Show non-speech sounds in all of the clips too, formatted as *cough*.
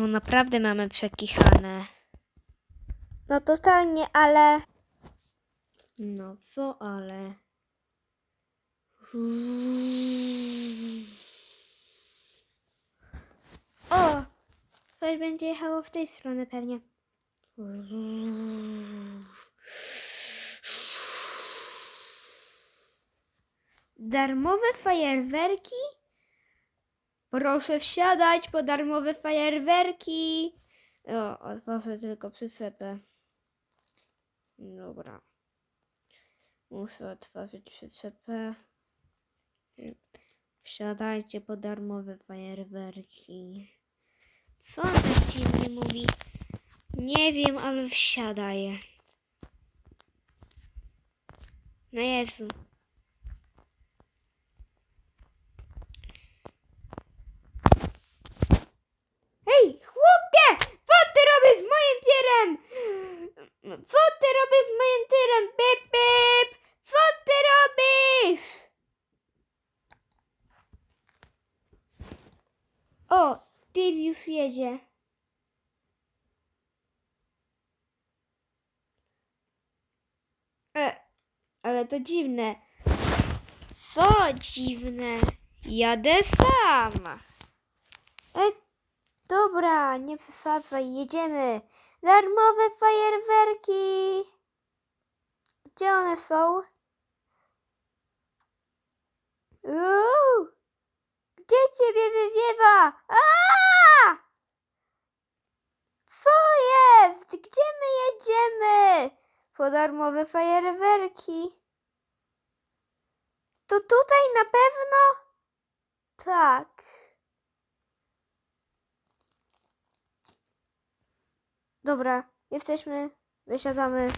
No naprawdę mamy przekichane. No totalnie, ale... No co ale... O! Coś będzie jechało w tej stronę pewnie. Darmowe fajerwerki? Proszę wsiadać po darmowe fajerwerki. O, otworzę tylko przyczepę. Dobra. Muszę otworzyć przyczepę. Wsiadajcie po darmowe fajerwerki. Co on tak dziwnie mówi? Nie wiem, ale wsiadaję. No Jezu. Hej, chłopie! Co ty robisz z moim tirem? Co ty robisz z moim tirem? Pip, pip! Co ty robisz? O, tir już jedzie. E, ale to dziwne. Co dziwne? Jadę sam. Dobra, nie przesadzaj, jedziemy. Darmowe fajerwerki. Gdzie one są? Uuu, gdzie ciebie wywiewa? A! Co jest? Gdzie my jedziemy? Po darmowe fajerwerki. To tutaj na pewno? Tak. Dobra, jesteśmy, wysiadamy.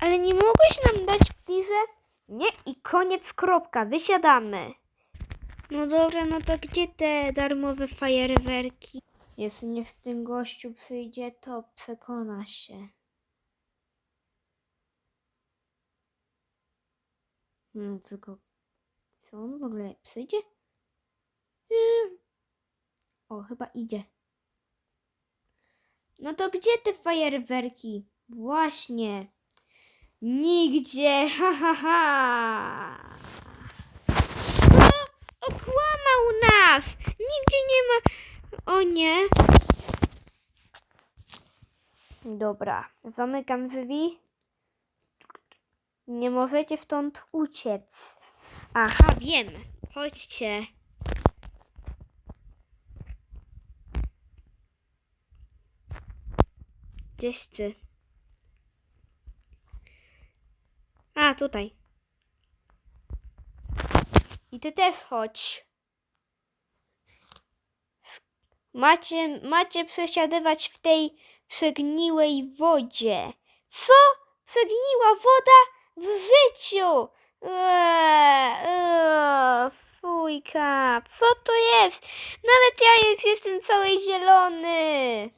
Ale nie mogłeś nam dać w tirze? Nie i koniec, kropka, wysiadamy. No dobra, no to gdzie te darmowe fajerwerki? Jeśli nie w tym gościu przyjdzie, to przekona się. No tylko, co on w ogóle przyjdzie? Hmm. O, chyba idzie. No to gdzie te fajerwerki? Właśnie. Nigdzie. *laughs* Ha, ha, ha. O, okłamał nas. Nigdzie nie ma. O nie. Dobra, zamykam drzwi. Nie możecie stąd uciec. Aha, wiem. Chodźcie. Gdzieś ty. A, tutaj. I ty też chodź. Macie, macie przesiadywać w tej przegniłej wodzie. Co? Przegniła woda w życiu! Eee, eee, fujka, co to jest? Nawet ja już jestem cały zielony.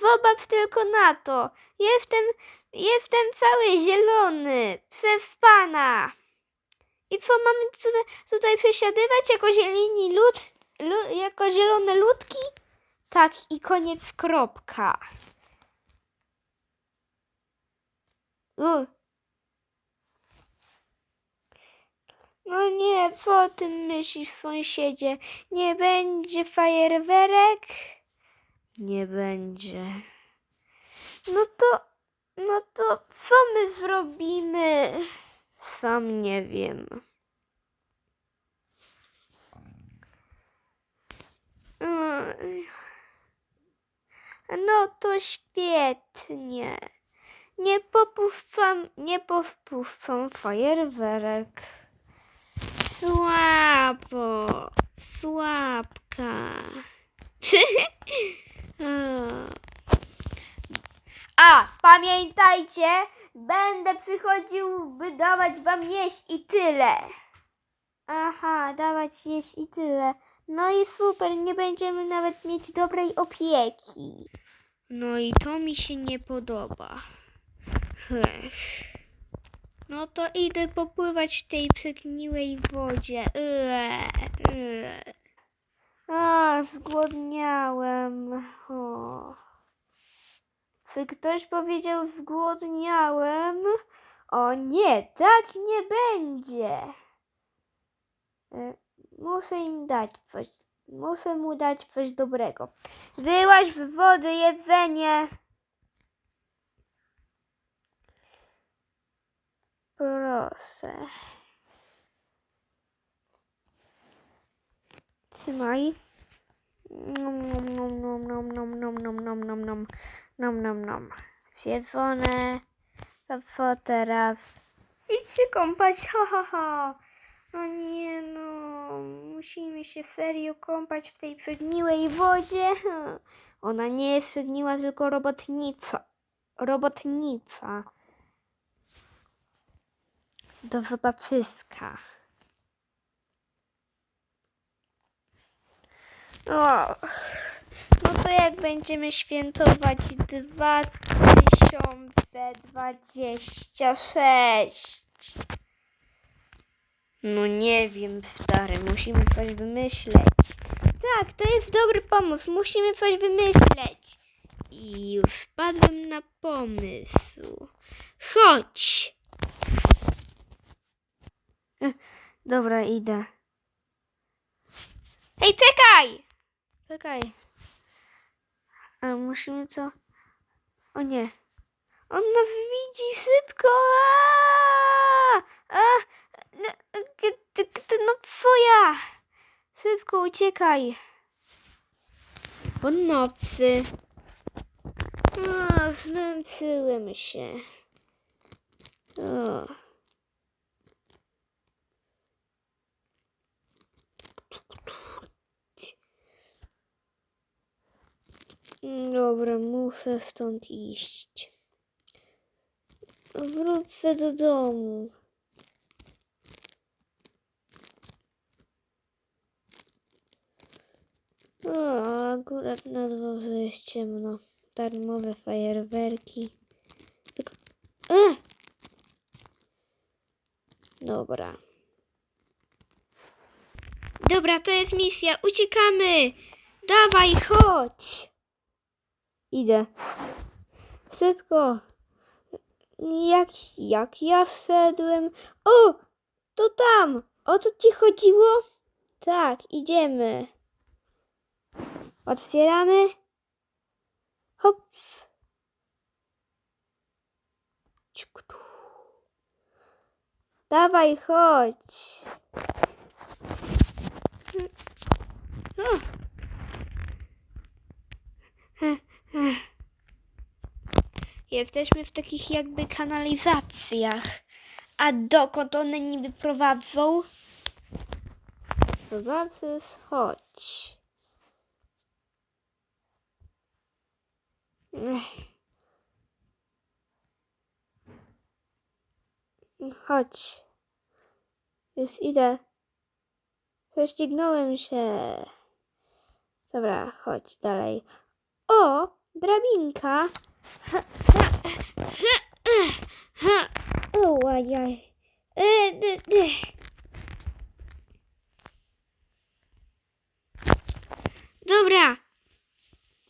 Zobacz tylko na to. Jestem, jestem cały zielony. Przez pana. I co mamy tutaj, tutaj przesiadywać jako zieleni lud, lu, jako zielone ludki? Tak, i koniec kropka. U. No nie, co ty myślisz, sąsiedzie? Nie będzie fajerwerek? Nie będzie. No to, no to co my zrobimy? Sam nie wiem. No to świetnie. Nie popuszczam, nie popuszczam fajerwerek. Słabo, słabka. *laughs* A, pamiętajcie, będę przychodził, by dawać wam jeść i tyle. Aha, dawać jeść i tyle. No i super, nie będziemy nawet mieć dobrej opieki. No i to mi się nie podoba. Ech. No to idę popływać w tej przegniłej wodzie. A, zgłodniałem. O. Czy ktoś powiedział zgłodniałem? O nie, tak nie będzie. E, Muszę im dać coś. Muszę mu dać coś dobrego. Wyłaź w wodę jedzenie. Proszę. Trzymaj. Nom, nom, nom, nom, nom, nom, nom, nom, nom, nom, nom, nom, nom, nom. To co teraz? Idź się kąpać, ha, ha, ha. No nie no, musimy się serio kąpać w tej przegniłej wodzie. Ona nie jest przegniła, tylko robotnica. Robotnica. Do zobaczyska. O, no to jak będziemy świętować 2026? No nie wiem, stary, musimy coś wymyśleć. Tak, to jest dobry pomysł, musimy coś wymyśleć. I już wpadłem na pomysł. Chodź! Dobra, idę. Ej, czekaj! Czekaj. A musimy co? O nie. On nas widzi szybko! A! No, no twoja! Szybko uciekaj! Po nocy. A, zmęczyłem się. O. Dobra, muszę stąd iść. Wrócę do domu. O, akurat na dworze jest ciemno. Darmowe fajerwerki. E! Dobra. Dobra, to jest misja. Uciekamy! Dawaj, chodź! Idę. Szybko. Jak, jak ja wszedłem? O! To tam! O co ci chodziło? Tak, idziemy. Otwieramy. Hop. Dawaj, chodź. O. Jesteśmy w takich jakby kanalizacjach. A dokąd one niby prowadzą? Zobaczysz, chodź. Chodź. Już idę. Prześcignąłem się. Dobra, chodź dalej. O, drabinka. Ha, ha, ha, ha, ha. O, ajaj. E. Dobra.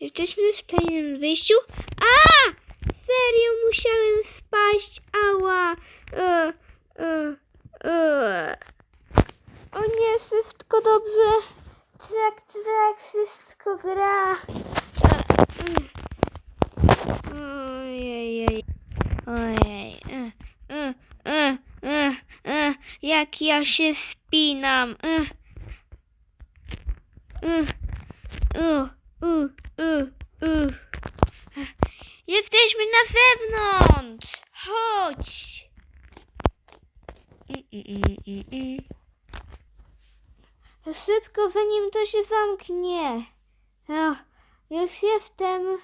Jesteśmy w tajnym wyjściu. A! Serio musiałem spaść. Ała. E, e, e. O nie, wszystko dobrze. Tak, tak, wszystko gra. Ojej, ojej. E, e, e, e, e, Jak ja się spinam. E, e, u. Jesteśmy na zewnątrz. Chodź. I, i, i, i, i. Szybko, zanim to się zamknie. O, już jestem.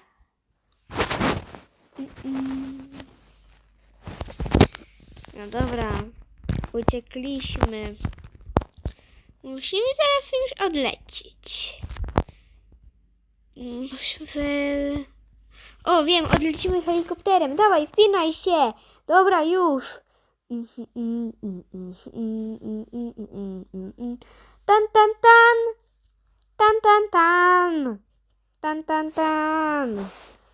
No dobra, uciekliśmy. Musimy teraz już odlecieć. Musimy... O, wiem, odlecimy helikopterem. Dawaj, spinaj się. Dobra, już. Tan, tan, tan. Tan, tan, tan. tan. Tan, tan.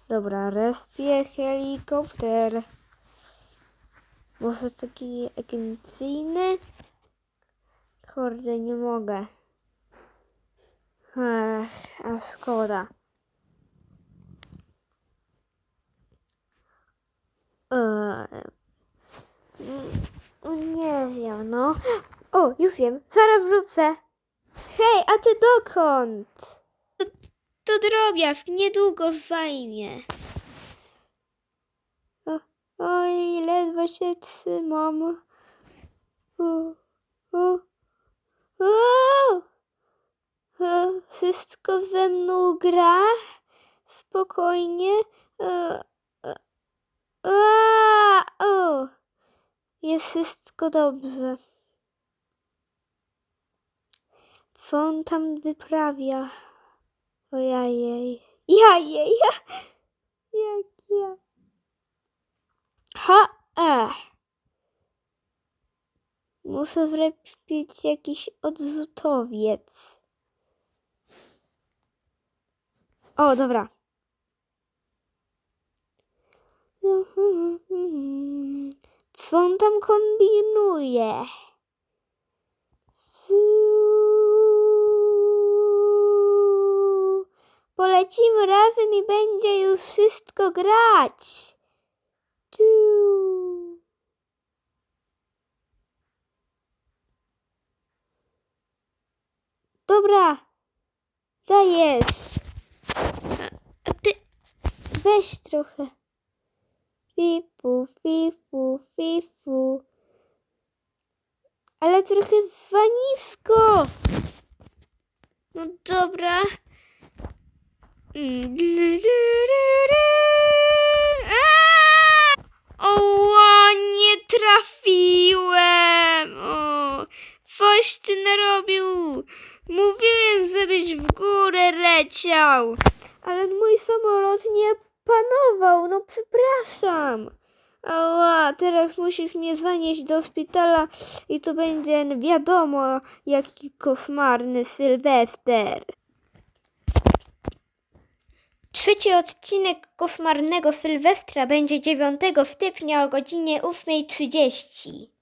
Dobra, respię helikopter. Może taki agencyjny? Kurde, nie mogę. Ech, a szkoda. Eee, nie wiem, no. O, już wiem, zaraz wrócę. Hej, a ty dokąd? To, to drobiazg, niedługo zajmie. O, oj, ledwo się trzymam. U, u, u. E, Wszystko ze mną gra? Spokojnie. E, e, a, o. Jest wszystko dobrze. Co on tam wyprawia? Ojajej. Jajej. *laughs* Jak ja. Ha, e. Muszę wlepić jakiś odrzutowiec. O, dobra. Co on tam kombinuje? Polecimy razem i będzie już wszystko grać. Dobra, dajesz. A, ty weź trochę. Fifu, fifu, fifu. Ale trochę za nisko. No dobra. Oła, nie trafiłem. O, coś ty narobił. Mówiłem, żebyś w górę leciał. Ale mój samolot nie panował, no przepraszam. Ała, teraz musisz mnie zanieść do szpitala i to będzie wiadomo, jaki koszmarny Sylwester. Trzeci odcinek koszmarnego Sylwestra będzie 9 stycznia o godzinie 8.30.